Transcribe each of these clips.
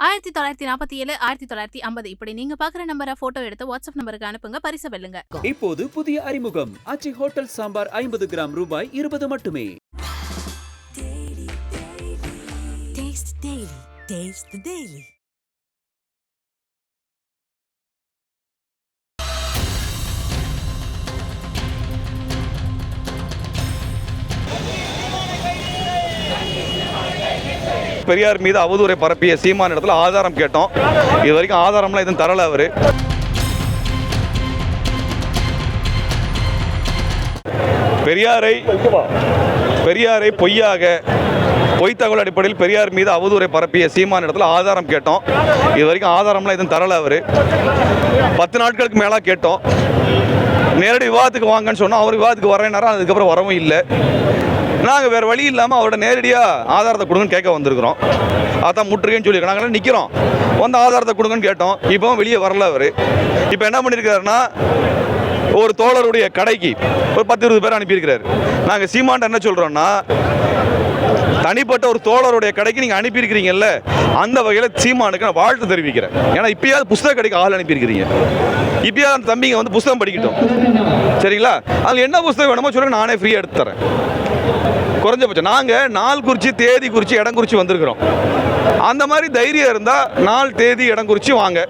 ஆயிரத்தி தொள்ளாயிரத்தி நாற்பத்தி ஏழு ஆயிரத்தி தொள்ளாயிரத்தி ஐம்பது இப்படி நீங்க பாக்குற நம்பரை போட்டோ எடுத்து வாட்ஸ்அப் நம்பருக்கு அனுப்புங்க பரிசு வெல்லுங்க இப்போது புதிய அறிமுகம் ஆச்சி ஹோட்டல் சாம்பார் ஐம்பது கிராம் ரூபாய் இருபது மட்டுமே Taste. Taste the Daily. Periyar மீது அவதூறை பரப்பிய சீமான் இடத்துல ஆதாரம் கேட்டோம். இது வரைக்கும் ஆதாரம்லாம் எதுவும் தரல அவரு. பெரியாரை பெரியாரை பொய்யாக பொய் தகவல் அடிப்படையில் பெரியார் மீது அவதூறை பரப்பிய சீமான் இடத்துல ஆதாரம் கேட்டோம். இது வரைக்கும் ஆதாரம்லாம் எதுவும் தரல அவரு. பத்து நாட்களுக்கு மேலாக கேட்டோம். நேரடி விவாதத்துக்கு வாங்கன்னு சொன்னால் அவர் விவாதத்துக்கு வரேன்னாரா அதுக்கப்புறம் வரவும் இல்லை. நாங்கள் வேறு வழி இல்லாமல் அவரோட நேரடியாக ஆதாரத்தை கொடுங்கன்னு கேட்க வந்திருக்கிறோம். அதான் முற்றுகைன்னு சொல்லி நாங்கள் நிற்கிறோம் வந்து ஆதாரத்தை கொடுங்கன்னு கேட்டோம். இப்போ வெளியே வரல அவர். இப்போ என்ன பண்ணியிருக்காருன்னா ஒரு தோழருடைய கடைக்கு ஒரு பத்து இருபது பேர் அனுப்பியிருக்கிறார். நாங்கள் சீமாண்ட என்ன சொல்கிறோன்னா தனிப்பட்ட ஒரு தோழருடைய கடைக்கு நீங்கள் அனுப்பியிருக்கிறீங்கல்ல அந்த வகையில் சீமானுக்கு நான் வாழ்த்து தெரிவிக்கிறேன். ஏன்னா இப்பயாவது புஸ்தக கடைக்கு ஆள் அனுப்பியிருக்கிறீங்க. இப்பயாவது அந்த தம்பிங்க வந்து புஸ்தகம் படிக்கட்டும். சரிங்களா? அதில் என்ன புஸ்தகம் வேணுமோ சொல்லுங்க நானே ஃப்ரீயாக எடுத்து தரேன். குறைஞ்சபட்சம் நாங்கள் நாள் குறித்து தேதி குறித்து இடம் குறித்து வந்திருக்கிறோம். அந்த மாதிரி தைரியம் இருந்தால் நாள் தேதி இடம் குறித்து வாங்க.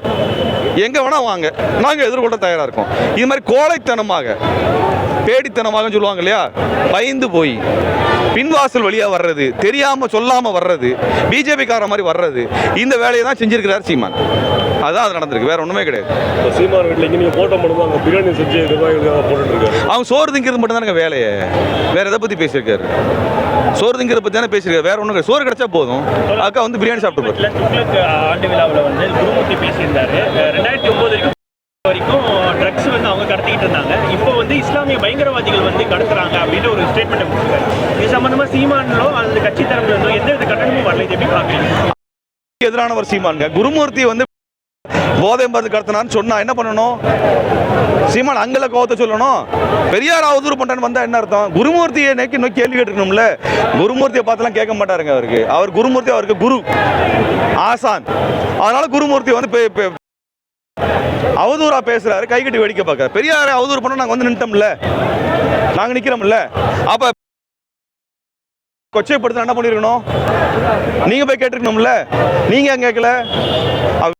எங்கே வேணால் வாங்க. நாங்கள் எதிர்கொள்ள தயாராக இருக்கோம். இது மாதிரி கோழைத்தனமாக பேடித்தனமாக சொல்லுவாங்க இல்லையா? பயந்து போய். பின்வாசல் வழியாக வர்றது தெரியாமல் சொல்லாமல் வர்றது பிஜேபி கார மாதிரி வர்றது இந்த வேலையை தான் செஞ்சிருக்கிறார் சீமான். அதான் அது நடந்திருக்கு வேற ஒன்றுமே கிடையாது. சீமான் வீட்டில் இங்கே நீங்கள் போட்டோ அங்கே பிரியாணி செஞ்சு அவங்க சோறு திங்கிறது மட்டும் தானே வேலையை. வேற எதை பற்றி பேசியிருக்காரு? சோறு திங்கிறத பற்றி தானே பேசியிருக்காரு வேற ஒன்றும் சோறு கிடைச்சா போதும். அக்கா வந்து பிரியாணி சாப்பிட்டு ஆண்டு விழாவில் வந்து குருமூர்த்தி பேசியிருந்தாரு. ரெண்டாயிரத்தி ஒன்பது வரைக்கும் அவங்க கடத்திக்கிட்டு இருந்தாங்க. இப்போ வந்து இஸ்லாமிய பயங்கரவாதிகள் வந்து கடத்துறாங்க அப்படின்னு ஒரு ஸ்டேட்மெண்ட் கொடுத்துருக்காங்க இது சம்பந்தமா சீமானோ அல்லது கட்சி தரப்புல இருந்தோ எந்த வித கட்டணமும் வரல. இது எப்படி பார்க்குறீங்க? எதிரானவர் சீமானுங்க குருமூர்த்தி வந்து போதை மருந்து கடத்தினான்னு சொன்னா என்ன பண்ணணும்? சீமான் அங்கல கோவத்தை சொல்லணும். பெரியார் அவதூறு பண்ணுறேன்னு வந்தா என்ன அர்த்தம்? குருமூர்த்தியை நோக்கி நோக்கி கேள்வி கேட்டுக்கணும்ல. குருமூர்த்தியை பார்த்துலாம் கேட்க மாட்டாருங்க அவருக்கு. அவர் குருமூர்த்தி அவருக்கு குரு ஆசான். அதனால குருமூர்த்தி வந்து பே- பே- அவதூறா பேசுறாரு கை கட்டி வேடிக்கை பார்க்கறாரு. பெரியாரை அவதூறு பண்ண நாங்க வந்து நின்ட்டோம்ல நாங்க நிக்கிறோம்ல? அப்ப கொச்சைப்படுத்த என்ன பண்ணிருக்கணும்? நீங்க போய் கேட்டிருக்கணும்ல? நீங்க ஏன் கேட்கல? அவ-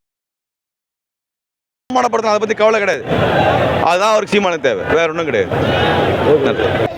அவமானப்படுத்தணும் அதை பத்தி கவலை கிடையாது. அதுதான் அவருக்கு சீமான தேவை. வேற ஒன்றும் கிடையாது.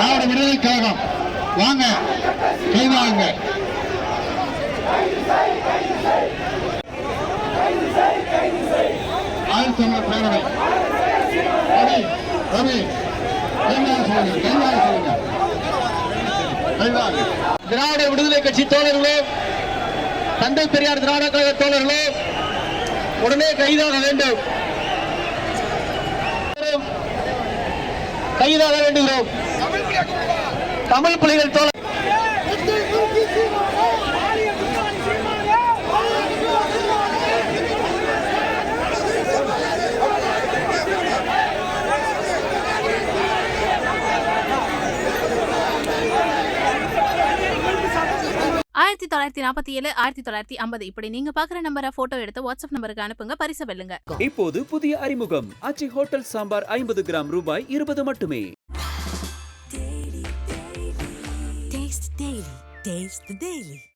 திராவிட விடுதலை கழகம். வாங்க கைதாங்க ஆயிரத்தி பேரவை ரவி ரவி கைதாக சொல்லுங்க? கைதாக சொல்லுங்க. கைதாக திராவிட விடுதலை கட்சி தோழர்களோ தந்தை பெரியார் திராவிட கழக தோழர்களோ உடனே கைதாக வேண்டும். கைதாக வேண்டுகிறோம். தமிழ் புலிகள் தோழர் ஆயிரத்தி தொள்ளாயிரத்தி நாற்பத்தி ஏழு ஆயிரத்தி தொள்ளாயிரத்தி ஐம்பது. இப்படி நீங்க பாக்குற நம்பரை போட்டோ எடுத்து வாட்ஸ்அப் நம்பருக்கு அனுப்புங்க பரிசு வெல்லுங்க. இப்போது புதிய அறிமுகம். ஆச்சி ஹோட்டல் சாம்பார் ஐம்பது கிராம் ரூபாய் இருபது மட்டுமே. Taste the Daily.